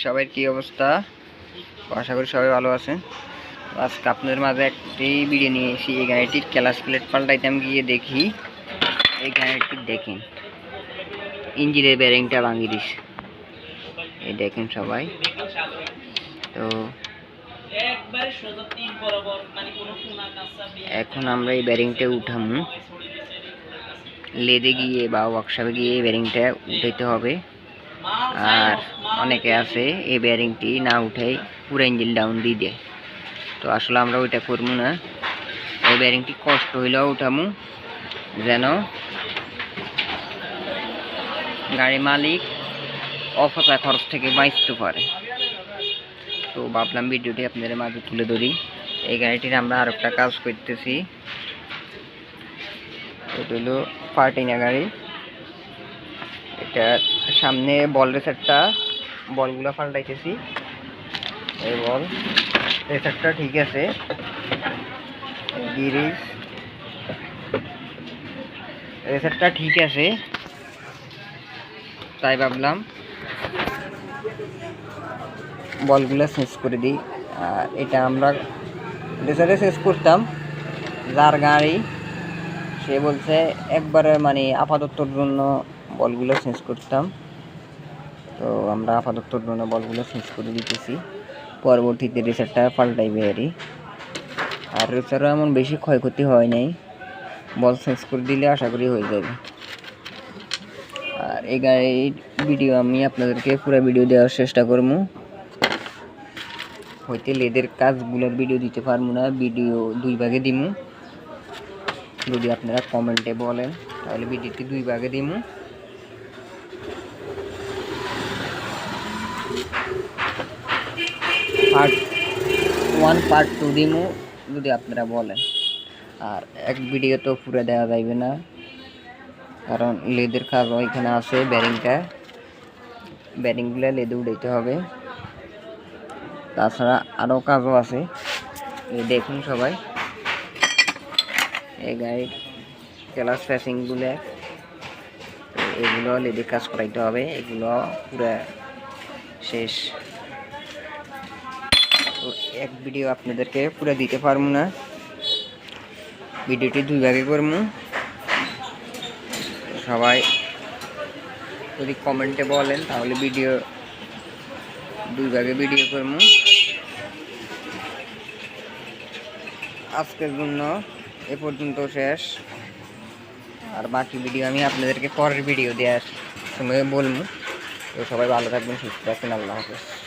সবার কি অবস্থা? আশা করি সবাই ভালো আছেন। আজকে আপনাদের মাঝে একটি ভিডিও নিয়ে এসেছি। এই গাড়িটির ক্লাস প্লেট পাল্টাইতাম গিয়ে দেখি। এই গাড়িটি দেখেন। ইঞ্জিনের ব্যারিংটা ভাঙিয়ে দিস এই দেখেন সবাই। তো এখন আমরা এই ব্যারিংটা উঠামু। লেদে গিয়ে বা ওয়ার্কশপে গিয়ে ব্যারিংটা উঠাইতে হবে। আর অনেকে আছে, এই ব্যারিংটি না উঠাই পুরো ইঞ্জিন ডাউন দিয়ে দেয়। তো আসলে আমরা ওইটা করব না। এই ব্যারিংটি কষ্ট হইলেও উঠামু। যেন গাড়ি মালিক অফসা খরচ থেকে বাঁচতে পারে। তো ভাবলাম ভিডিওটি আপনাদের মাঝে তুলে ধরি। এই গাড়িটির আমরা আর একটা কাজ করতেছি। এটা হলো পার্টিনা গাড়ি। এটা সামনে বল রেসারটা বলগুলো পাল্টাইতেছি এই বল রেসারটা ঠিক আছে। গিরিজ রেসারটা ঠিক আছে। তাই ভাবলাম বলগুলো শেষ করে দিই। আর এটা আমরা রেসারে শেষ করতাম। যার গাড়ি সে বলছে একবারে মানে আপাততর জন্য বলগুলো চেঞ্জ করতাম। তো আমরা আপাতত জন্য বলগুলো চেঞ্জ করে দিতেছি। পরবর্তীতে রেসারটা পাল্টাইবে আরই আর রেসারও এমন বেশি ক্ষয়ক্ষতি হয় নাই। বল চেঞ্জ করে দিলে আশা করি হয়ে যাবে। আর এই গাড়ির ভিডিও আমি আপনাদেরকে পুরো ভিডিও দেওয়ার চেষ্টা করব। হইতে লেদের কাজগুলোর ভিডিও দিতে পারব না ভিডিও দুই ভাগে দিমু যদি আপনারা কমেন্টে বলেন, তাহলে ভিডিওটি দুই ভাগে দিমু পার্ট ওয়ান পার্ট টু দিমু যদি আপনারা বলেন। আর এক ভিডিও তো পুরো দেওয়া যাইবে না। কারণ লেদের কাজও এখানে আছে ব্যারিংটা ব্যারিংগুলো লেদে উঠাইতে হবে। তাছাড়া আরও কাজও আছে। দেখুন সবাই। এই গাড়ির ক্লাস ফ্যাসিংগুলো এগুলো লেদে কাজ করাইতে হবে। এগুলো পুরো শেষ। তো এক ভিডিও আপনাদেরকে পুরো দিতে পারব না। ভিডিওটি দুই ভাগে করব। সবাই যদি কমেন্টে বলেন, তাহলে ভিডিও দুই ভাগে ভিডিও করব। আজকের জন্য এ পর্যন্ত শেষ। আর বাকি ভিডিও আমি আপনাদেরকে পরের ভিডিও দেওয়ার সময় বলব। তো সবাই ভালো থাকবেন, সুস্থ থাকবেন, আল্লাহ হাফেজ।